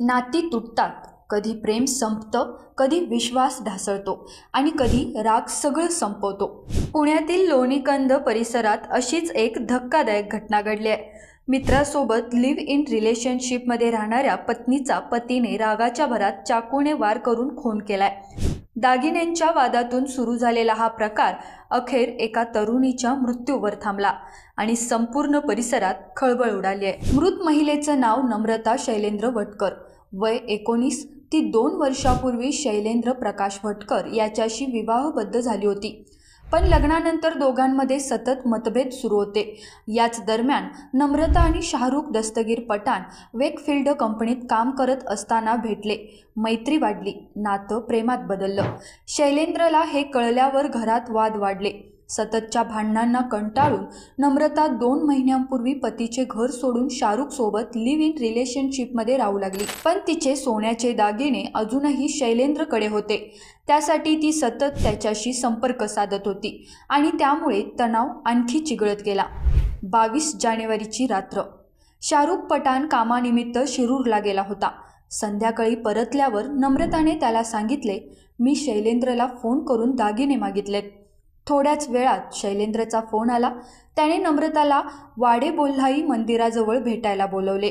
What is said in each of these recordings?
नाती तुटतात. कधी प्रेम संपतं कधी विश्वास ढासळतो आणि कधी राग सगळं संपवतो. पुण्यातील लोणीकंद परिसरात अशीच एक धक्कादायक घटना घडली आहे. मित्रासोबत लिव्ह इन रिलेशनशिपमध्ये राहणाऱ्या पत्नीचा पतीने रागाच्या भरात चाकूने वार करून खून केलाय. दागिन्यांच्या वादातून सुरू झालेला हा प्रकार अखेर एका तरुणीच्या मृत्यूवर थांबला आणि संपूर्ण परिसरात खळबळ उडाली आहे. मृत महिलेचं नाव नम्रता शैलेंद्र वटकर. वय एकोणीस ती दोन वर्षापूर्वी शैलेंद्र प्रकाश भटकर याच्याशी विवाहबद्ध झाली होती. पण लग्नानंतर दोघांमध्ये सतत मतभेद सुरू होते. याच दरम्यान नम्रता आणि शाहरुख दस्तगीर पठाण वेकफिल्ड कंपनीत काम करत असताना भेटले. मैत्री वाढली. नातं प्रेमात बदललं. शैलेंद्रला हे कळल्यावर घरात वाद वाढले. सततच्या भांडणांना कंटाळून नम्रता दोन महिन्यांपूर्वी पतीचे घर सोडून शाहरुख सोबत लिव्ह इन रिलेशनशिपमध्ये राहू लागली. पण तिचे सोन्याचे दागिने अजूनही शैलेंद्रकडे होते. त्यासाठी ती सतत त्याच्याशी संपर्क साधत होती आणि त्यामुळे तणाव आणखी चिघळत गेला. बावीस जानेवारीची रात्र. शाहरुख पठाण कामानिमित्त शिरूरला गेला होता. संध्याकाळी परतल्यावर नम्रताने त्याला सांगितले मी शैलेंद्रला फोन करून दागिने मागितलेत. थोड्याच वेळात शैलेंद्रचा फोन आला. त्याने नम्रताला वाडे बोल्हाई मंदिराजवळ भेटायला बोलवले.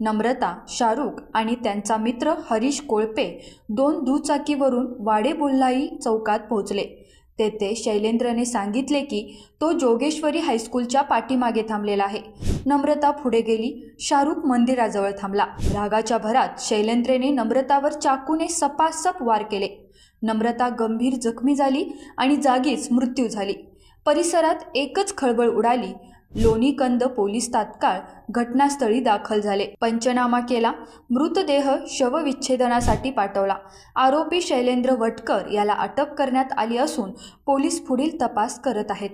नम्रता शाहरुख आणि त्यांचा मित्र हरीश कोळपे दोन दुचाकीवरून वाडे बोल्हाई चौकात पोहोचले. तेथे शैलेंद्रने सांगितले की तो जोगेश्वरी हायस्कूलच्या पाठीमागे थांबलेला आहे. नम्रता पुढे गेली. शाहरुख मंदिराजवळ थांबला. रागाच्या भरात शैलेंद्रेने नम्रतावर चाकूने सपासप वार केले. नम्रता गंभीर जखमी झाली आणि जागीच मृत्यू झाली. परिसरात एकच खळबळ उडाली. लोणीकंद पोलीस तात्काळ घटनास्थळी दाखल झाले. पंचनामा केला. मृतदेह शवविच्छेदनासाठी पाठवला. आरोपी शैलेंद्र वटकर याला अटक करण्यात आली असून पोलीस पुढील तपास करत आहेत.